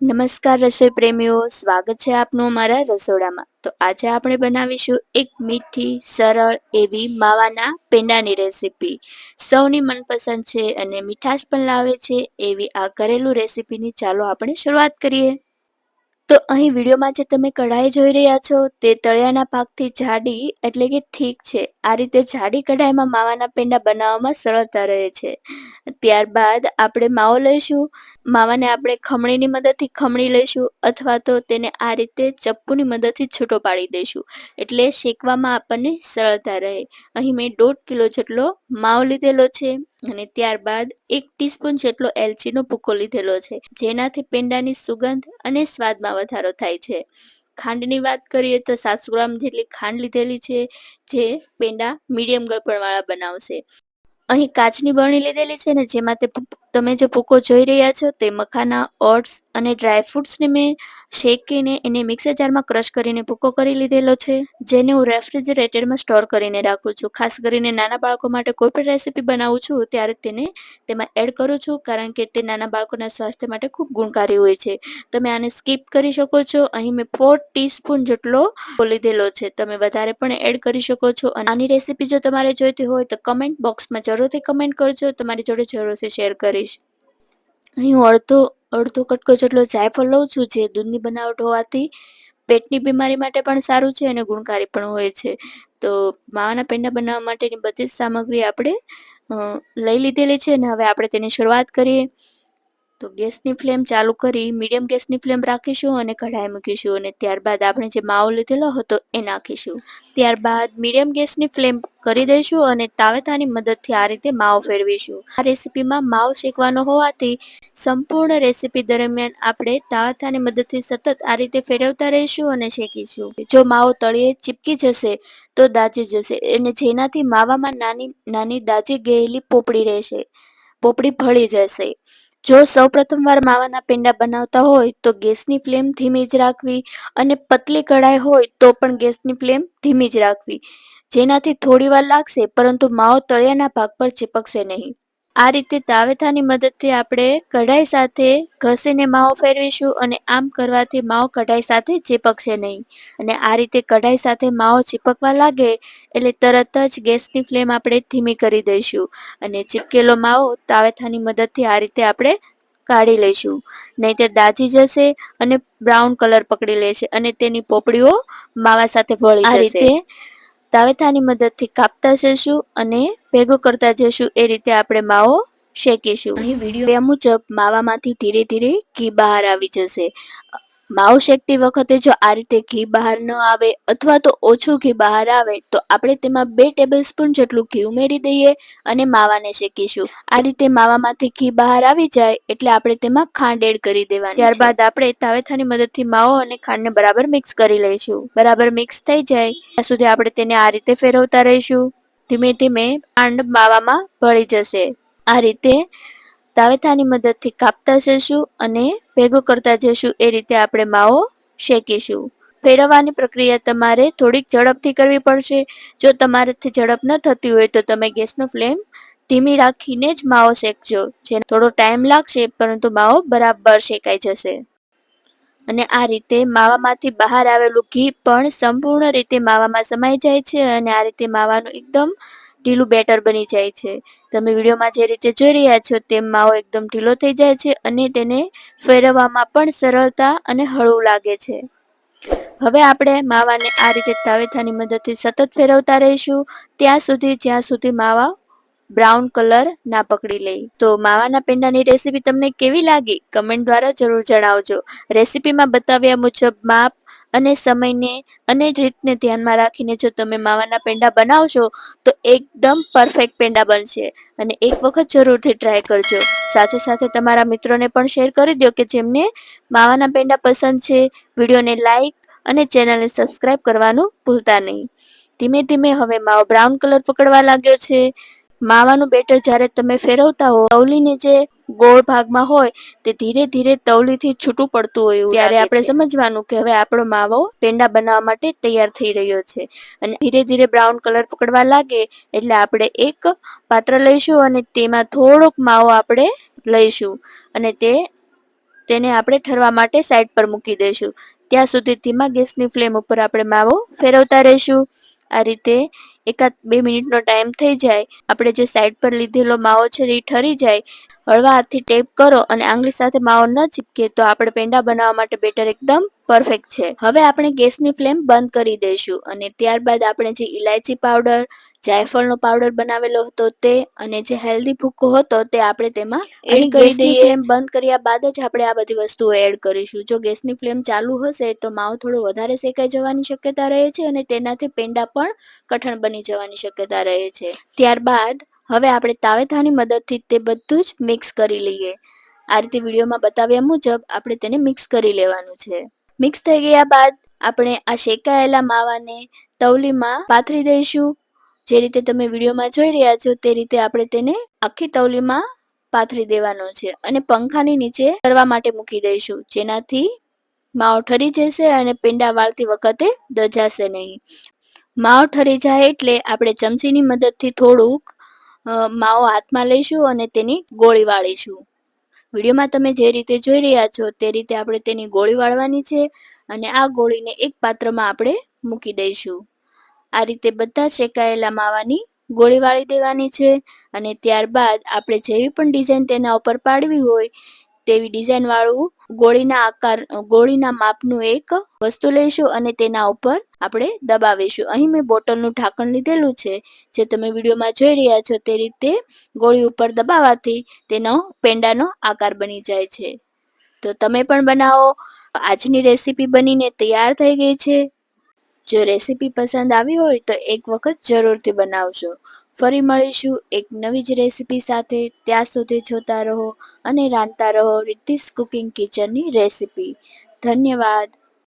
નમસ્કાર રસોઈ પ્રેમીઓ, સ્વાગત છે આપનું અમારા રસોડામાં. તો આજે આપણે બનાવીશું એક મીઠી, સરળ એવી માવાના પેંડાની રેસીપી. સૌની મનપસંદ છે અને મીઠાશ પણ લાવે છે એવી આ ઘરેલું રેસીપીની. ચાલો આપણે શરૂઆત કરીએ. તો અહીં વિડીયોમાં જે તમે કઢાઈ જોઈ રહ્યા છો તે તળિયાના પાકથી જાડી એટલે કે ઠીક છે. આ રીતે જાડી કઢાઈમાં માવાના પેંડા બનાવવામાં સરળતા રહે છે. ત્યારબાદ આપણે માવો લઈશું. માવાને આપણે ખમણીની મદદથી ખમણી લઈશું અથવા તો તેને આ રીતે ચપ્પુની મદદથી છૂટો પાડી દઈશું. એટલે શેકવામાં આપણને સરળતા રહે. અહીં મેં દોઢ કિલો જેટલો માવો લીધેલો છે અને ત્યારબાદ એક ટીસ્પૂન જેટલો એલચીનો ભૂકો લીધેલો છે, જેનાથી પેંડાની સુગંધ અને સ્વાદમાં વધારો થાય છે. ખાંડની વાત કરીએ તો સાતસો ગ્રામ જેટલી ખાંડ લીધેલી છે, જે પેંડા મીડિયમ ગળપણવાળા બનાવશે. અહીં કાચની બરણી લીધેલી છે ને જેમાં તે તમે જે ભૂકો જોઈ રહ્યા છો તે મખાના, ઓટ્સ અને ડ્રાયફ્રૂટ્સને મેં શેકીને એને મિક્સર જારમાં ક્રશ કરીને ભૂકો કરી લીધેલો છે, જેને હું રેફ્રિજરેટરમાં સ્ટોર કરીને રાખું છું. ખાસ કરીને નાના બાળકો માટે કોઈ પણ રેસીપી બનાવું છું, ત્યારે તેને તેમાં એડ કરું છું, કારણ કે તે નાના બાળકોના સ્વાસ્થ્ય માટે ખૂબ ગુણકારી હોય છે. તમે આને સ્કીપ કરી શકો છો. અહીં મેં ફોર ટીસ્પૂન જેટલો લીધેલો છે. તમે વધારે પણ એડ કરી શકો છો. અને આની રેસીપી જો તમારે જોઈતી હોય તો કમેન્ટ બોક્સમાં જરૂરથી કમેન્ટ કરજો. તમારી જોડે જરૂરથી શેર કરીશ અહીં હું અડધો અડધો કટકો જેટલો જાયફળ લઉં છું જે દૂધની બનાવટ હોવાથી પેટની બીમારી માટે પણ સારું છે અને ગુણકારી પણ હોય છે. તો માવાના પેંડા બનાવવા માટેની બધી જ સામગ્રી આપણે લઈ લીધેલી છે અને હવે આપણે તેની શરૂઆત કરીએ. તો ગેસની ફ્લેમ ચાલુ કરી મીડિયમ ગેસની ફ્લેમ રાખીશું અને કઢાઈ મૂકીશું અને ત્યારબાદ આપણે જે માવો લીધેલો હતો એ નાખીશું. ત્યારબાદ મીડિયમ ગેસની ફ્લેમ કરી દઈશું અને તાવેતાની મદદથી આ રીતે માવો ફેરવીશું. આ રેસીપીમાં માવો શેકવાનો હોવાથી સંપૂર્ણ રેસીપી દરમિયાન આપણે તાવેતાની મદદથી સતત આ રીતે ફેરવતા રહીશું અને શેકીશું. જો માવો તળિયે ચીપકી જશે તો દાજી જશે અને જેનાથી માવામાં નાની નાની દાજી ગયેલી પોપડી રહેશે. પોપડી ભળી જશે. જો સૌ પ્રથમવાર માવાના પેંડા બનાવતા હોય તો ગેસની ફ્લેમ ધીમી જ રાખવી અને પતલી કઢાઈ હોય તો પણ ગેસની ફ્લેમ ધીમી જ રાખવી. જેનાથી થોડી વાર લાગશે પરંતુ માવો તળિયાના ભાગ પર ચીપકશે નહીં. આ રીતે તાવેથાની મદદથી આપણે કઢાઈ સાથે ઘસીને માવો ફેરવીશું અને આમ કરવાથી માવો કઢાઈ સાથે ચીપકશે નહીં. અને આ રીતે કઢાઈ સાથે માવો ચીપકવા લાગે એટલે તરત જ ગેસની ફ્લેમ આપણે ધીમી કરી દઈશું અને ચીપકેલો માવો તાવેથાની મદદથી આ રીતે આપણે કાઢી લઈશું. નહીંતર દાજી જશે અને બ્રાઉન કલર પકડી લેશે અને તેની પોપડીઓ માવા સાથે ભળી જશે. આ રીતે તાવેથાની મદદથી કાપતા જશું અને ભેગું કરતા જશું એ રીતે આપણે માવો શેકીશું. અહીં વીડિયો મુજબ માવામાંથી ધીરે ધીરે ઘી બહાર આવી જશે. માવો શેકતી વખતે જો આ રીતે ઘી બહાર ન આવે અથવા તો ઓછું ઘી બહાર આવે, તો આપણે તેમાં બે ટેબલ સ્પૂન જેટલું ઘી ઉમેરી દઈએ અને માવાને શેકીશું. આ રીતે માવામાંથી ઘી બહાર આવી જાય એટલે આપણે તેમાં ખાંડ એડ કરી દેવાની ત્યારબાદ આપણે તાવેથાની મદદથી માવો અને ખાંડને બરાબર મિક્સ કરી લઈશું. બરાબર મિક્સ થઈ જાય, ત્યાં સુધી આપણે તેને આ રીતે ફેરવતા રહીશું. ધીમે ધીમે ખાંડ માવામાં ભળી જશે. આ રીતે તાવેથાની મદદથી કાપતા જશું અને ભેગો કરતા જશું એ રીતે આપણે માવો શેકીશું. ફેરવવાની પ્રક્રિયા તમારે થોડીક ઝડપથી કરવી પડશે. જો તમારાથી ઝડપ ન થતી હોય તો તમે ગેસનો ફ્લેમ ધીમી રાખીને જ માવો શેકજો. જેને થોડો ટાઈમ લાગશે પરંતુ માવો બરાબર શેકાઈ જશે. અને આ રીતે માવામાંથી બહાર આવેલું ઘી પણ સંપૂર્ણ રીતે માવામાં સમાઈ જાય છે અને આ રીતે માવાનું એકદમ ઢીલું બેટર બની જાય છે. તમે વિડીયોમાં જે રીતે જોઈ રહ્યા છો તેમ માવો એકદમ ઢીલો થઈ જાય છે અને તેને ફેરવવામાં પણ સરળતા અને હળવું લાગે છે. હવે આપણે માવાને આ રીતે તાવેથાની મદદથી સતત ફેરવતા રહીશું. ત્યાં સુધી, જ્યાં સુધી માવા બ્રાઉન કલર ના પકડી લઈ તો માવાના પેંડાની રેસીપી તમને કેવી લાગી? કમેન્ટ દ્વારા જરૂર જણાવજો. રેસીપીમાં બતાવ્યા મુજબ, માપ અને સમયને અને રીતને ધ્યાનમાં રાખીને જો તમે માવાના પેંડા બનાવશો, તો એકદમ પરફેક્ટ પેંડા બનશે. અને એક વખત જરૂરથી ટ્રાય કરજો. સાથે સાથે તમારા મિત્રોને પણ શેર કરી દો કે જેમને માવાના પેંડા પસંદ છે. વિડીયોને લાઈક અને ચેનલને સબસ્ક્રાઇબ કરવાનું ભૂલતા નહીં. ધીમે ધીમે હવે માવો બ્રાઉન કલર પકડવા લાગ્યો છે. માવાનું બેટર જ્યારે તમે ફેરવતા હો, અવલીને જે ગોળ ભાગમાં હોય તે ધીરે ધીરે તવલીથી છૂટું પડતું હોય ત્યારે આપણે સમજવાનું કે હવે આપણો માવો પેંડા બનાવવા માટે તૈયાર થઈ રહ્યો છે અને ધીરે ધીરે બ્રાઉન કલર પકડવા લાગે એટલે આપણે એક પાત્ર લઈશું અને તેમાં થોડોક માવો આપણે લઈશું અને તે તેને આપણે ઠરવા માટે સાઈડ પર મૂકી દઈશું. ત્યાં સુધી ધીમા ગેસની ફ્લેમ ઉપર આપણે માવો ફેરવતા રહીશું. આ રીતે એકાદ બે મિનિટનો ટાઈમ થઈ જાય આપણે જે સાઈડ પર લીધેલો માવો છે એ ઠરી જાય હળવા હાથથી ટેપ કરો અને આંગળી સાથે માવો ન ચીપકે તો આપણે પેંડા બનાવવા માટે બેટર એકદમ પરફેક્ટ છે. હવે આપણે ગેસની ફ્લેમ બંધ કરી દઈશું અને ત્યારબાદ આપણે જે ઇલાયચી પાવડર જાયફળનો પાવડર બનાવેલો હતો તે અને જે હેલ્ધી ભૂકો હતો તે આપણે તેમાં એડ કરી દઈએ. એમ બંધ કર્યા બાદ જ આપણે આ બધી વસ્તુઓ એડ કરીશું. જો ગેસની ફ્લેમ ચાલુ હશે તો માવો થોડો વધારે શેકાઈ જવાની શક્યતા રહે છે અને તેનાથી પેંડા પણ કઠણ બની જવાની શક્યતા રહે છે. ત્યારબાદ, હવે આપણે તાવેથાની મદદથી તે બધું જ મિક્સ કરી લઈએ. આ રીતે વિડીયોમાં બતાવ્યા મુજબ આપણે તેને મિક્સ કરી લેવાનું છે. મિક્સ થઈ ગયા બાદ આપણે આ શેકાયેલા માવાને તવલીમાં પાથરી દઈશું. જે રીતે તમે વિડીયોમાં જોઈ રહ્યા છો તે રીતે આપણે તેને આખી તવલીમાં પાથરી દેવાનો છે અને પંખાની નીચે કરવા માટે મૂકી દઈશું. જેનાથી માવો ઠરી જશે અને પેંડા વાળતી વખતે દજાશે નહીં. માવો ઠરી જાય એટલે આપણે ચમચીની મદદથી થોડુંક માવો હાથમાં લઈશું અને તેની ગોળી વાળીશું. વિડીયોમાં તમે જે રીતે જોઈ રહ્યા છો તે રીતે આપણે તેની ગોળી વાળવાની છે અને આ ગોળીને એક પાત્રમાં આપણે મૂકી દઈશું. આ રીતે બધા શેકાયેલા માવાની ગોળી વાળી દેવાની છે અને ત્યારબાદ આપણે જેવી પણ ડિઝાઇન તેના ઉપર પાડવી હોય તેવી ડિઝાઇન વાળું ગોળીના આકાર, ગોળીના માપનું એક વસ્તુ લઈશું અને તેના ઉપર આપણે દબાવીશું. અહીં મેં બોટલનું ઢાંકણ લીધેલું છે. જે તમે વિડીયોમાં જોઈ રહ્યા છો તે રીતે ગોળી ઉપર દબાવવાથી તેનો પેંડાનો આકાર બની જાય છે. તો તમે પણ બનાવો. આજની રેસીપી બનીને તૈયાર થઈ ગઈ છે. જો રેસીપી પસંદ આવી હોય તો એક વખત જરૂરથી બનાવજો. ફરી મળીશું એક નવી જ રેસીપી સાથે. ત્યાં સુધી જોતા રહો અને રાંધતા રહો રિદ્ધિસ કુકિંગ કિચનની રેસીપી. ધન્યવાદ.